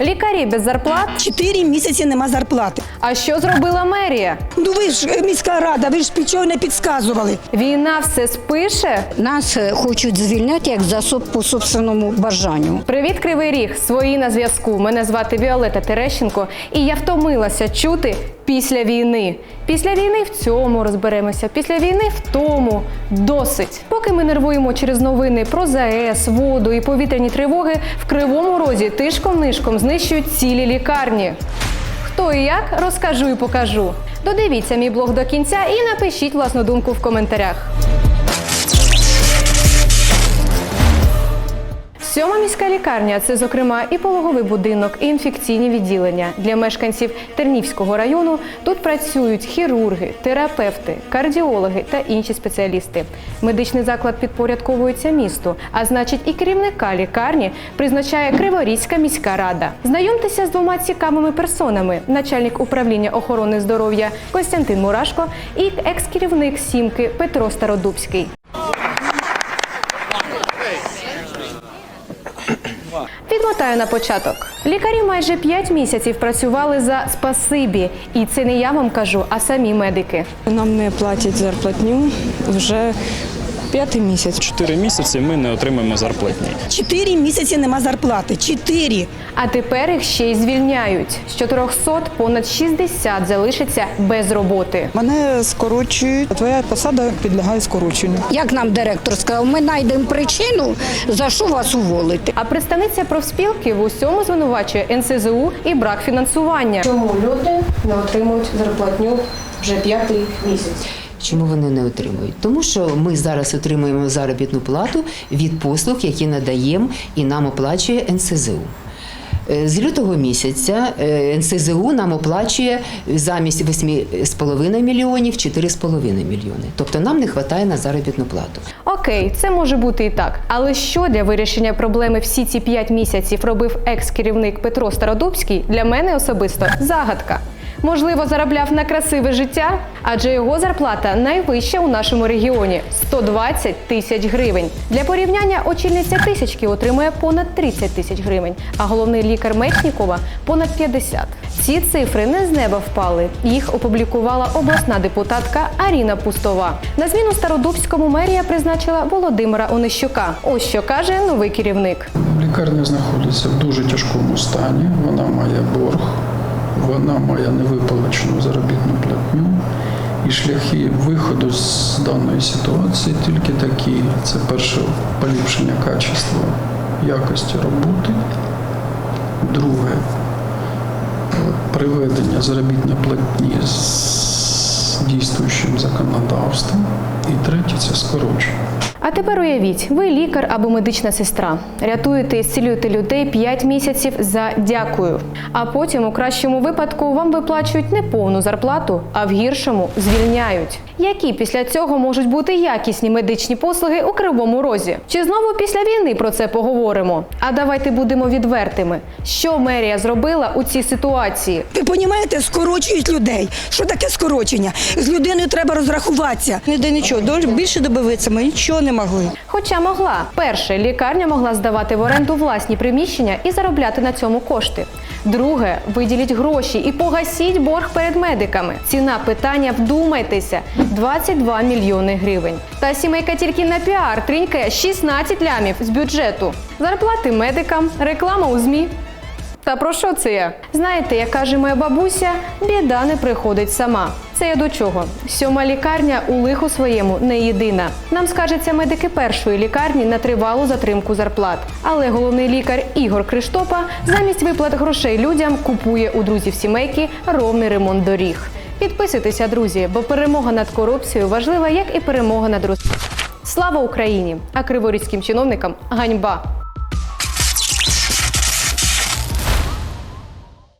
Лікарі без зарплат. Чотири місяці нема зарплати. А що зробила мерія? Ну ви ж е, міська рада, ви ж нічого не підказували. Війна все спише. Нас е, хочуть звільняти як засоб по собственному бажанню. Привіт, Кривий Ріг! Свої на зв'язку. Мене звати Віолета Терещенко, і я втомилася чути після війни. Після війни в цьому розберемося. Після війни в тому досить. Поки ми нервуємо через новини про ЗАЕС, воду і повітряні тривоги, в кривому розі тишком-нишком знищують цілі лікарні. Хто і як розкажу і покажу. Додивіться мій блог до кінця і напишіть власну думку в коментарях. Сьома міська лікарня це, зокрема, і пологовий будинок, і інфекційні відділення. Для мешканців Тернівського району тут працюють хірурги, терапевти, кардіологи та інші спеціалісти. Медичний заклад підпорядковується місту, а значить, і керівника лікарні призначає Криворізька міська рада. Знайомтеся з двома цікавими персонами: начальник управління охорони здоров'я Костянтин Мурашко і екс-керівник сімки Петро Стародубський. Відмотаю на початок. Лікарі майже 5 місяців працювали за спасибі, і це не я вам кажу, а самі медики. Нам не платять зарплатню вже п'ятий місяць. Чотири місяці ми не отримаємо зарплатні. Чотири місяці нема зарплати. Чотири. А тепер їх ще й звільняють. З 400 понад 60 залишиться без роботи. Мене скорочують. Твоя посада підлягає скороченню. Як нам директор сказав, ми знайдемо причину, за що вас уволити. А представниця профспілки в усьому звинувачує НСЗУ і брак фінансування. Чому люди не отримують зарплатню вже п'ятий місяць? Чому вони не отримують? Тому що ми зараз отримуємо заробітну плату від послуг, які надаємо і нам оплачує НСЗУ. Е, З лютого місяця е, НСЗУ нам оплачує замість 8,5 мільйонів 4,5 мільйони. Тобто нам не вистачає на заробітну плату. Окей, це може бути і так. Але що для вирішення проблеми всі ці 5 місяців робив екс-керівник Петро Стародубський, для мене особисто загадка. Можливо, заробляв на красиве життя, адже його зарплата найвища у нашому регіоні 120 тисяч гривень. Для порівняння очільниця тисячки отримує понад 30 тисяч гривень, а головний лікар Мечнікова понад 50. Ці цифри не з неба впали. Їх опублікувала обласна депутатка Аріна Пустова. На зміну Стародубському мерія призначила Володимира Онищука. Ось що каже новий керівник. Лікарня знаходиться в дуже тяжкому стані. Вона має борг, вона має невиплачену заробітну платню. І шляхи виходу з даної ситуації тільки такі: це перше поліпшення качества якості роботи, друге приведення заробітної платні з дійствуючим законодавством, і третє це скорочення. А тепер уявіть, ви лікар або медична сестра. Рятуєте і зцілюєте людей 5 місяців за дякую. А потім, у кращому випадку, вам виплачують не повну зарплату, а в гіршому звільняють. Які після цього можуть бути якісні медичні послуги у кривому розі? Чи знову після війни про це поговоримо? А давайте будемо відвертими. Що мерія зробила у цій ситуації? Ви розумієте, скорочують людей. Що таке скорочення? З людиною треба розрахуватися. Ніде нічого. Більше добивитися ми нічого не могли. Хоча могла. Перше, лікарня могла здавати в оренду власні приміщення і заробляти на цьому кошти. Друге, виділіть гроші і погасіть борг перед медиками. Ціна питання вдумайтеся 22 мільйони гривень. Та сімейка тільки на піар тринькає 16 лямів з бюджету. Зарплати медикам, реклама у ЗМІ. Та про що це я? Знаєте, як каже моя бабуся, біда не приходить сама. Це я до чого? Сьома лікарня у лиху своєму не єдина. Нам скажеться медики першої лікарні на тривалу затримку зарплат. Але головний лікар Ігор Криштопа замість виплат грошей людям купує у друзів сімейки ровний ремонт доріг. Підписуйтеся, друзі, бо перемога над корупцією важлива, як і перемога над Рос. Слава Україні! А криворізьким чиновникам ганьба!